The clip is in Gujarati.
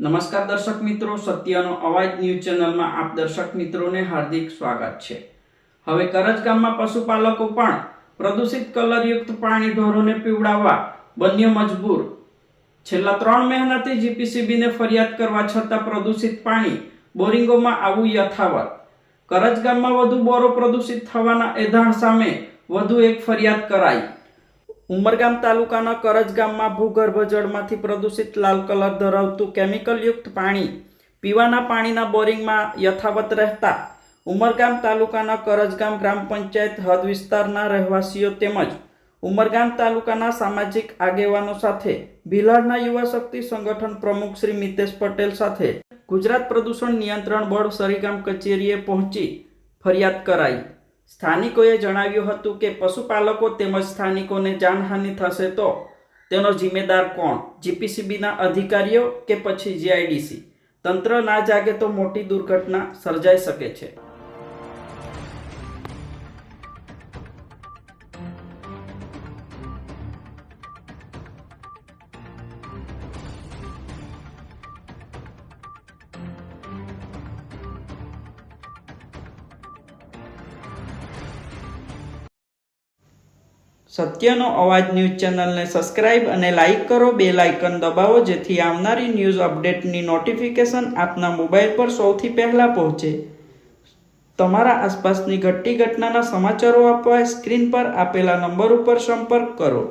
નમસ્કાર દર્શક મિત્રો, સત્યનો અવાજ ન્યૂઝ ચેનલમાં આપ દર્શક મિત્રોને હાર્દિક સ્વાગત છે. હવે કરજ ગામમાં પશુપાલકો પણ પ્રદૂષિત કલરયુક્ત પાણી ઢોરોને પીવડાવવા બન્યો મજબૂર. છેલ્લા ત્રણ મહિનાથી જીપીસીબીને ફરિયાદ કરવા છતાં પ્રદૂષિત પાણી બોરિંગોમાં આવું યથાવત. કરજ ગામમાં વધુ બોરો પ્રદૂષિત થવાના એધાણ સામે વધુ એક ફરિયાદ કરાઈ. ઉમરગામ તાલુકાના કરજ ગામમાં ભૂગર્ભ જળમાંથી પ્રદૂષિત લાલ કલર ધરાવતું કેમિકલયુક્ત પાણી પીવાના પાણીના બોરિંગમાં યથાવત રહેતા ઉમરગામ તાલુકાના કરજગામ ગ્રામ પંચાયત હદ વિસ્તારના રહેવાસીઓ તેમજ ઉમરગામ તાલુકાના સામાજિક આગેવાનો સાથે ભીલાડના યુવા શક્તિ સંગઠન પ્રમુખ શ્રી મિતેશ પટેલ સાથે ગુજરાત પ્રદૂષણ નિયંત્રણ બોર્ડ સરીગામ કચેરીએ પહોંચી ફરિયાદ કરાઈ. સ્થાનિકોએ જણાવ્યું હતું કે પશુપાલકો તેમજ સ્થાનિકોને જાનહાનિ થશે તો તેનો જિમ્મેદાર કોણ? જીપીસીબીના અધિકારીઓ કે પછી જીઆઈડીસી? તંત્ર ના જાગે તો મોટી દુર્ઘટના સર્જાઈ શકે છે. સત્યનો અવાજ ન્યૂઝ ચેનલને સબસ્ક્રાઇબ અને લાઇક કરો. બે લાઇકન દબાવો જેથી આવનારી ન્યૂઝ અપડેટની નોટિફિકેશન આપના મોબાઈલ પર સૌથી પહેલાં પહોંચે. તમારા આસપાસની ઘટતી ઘટનાના સમાચારો આપવા સ્ક્રીન પર આપેલા નંબર ઉપર સંપર્ક કરો.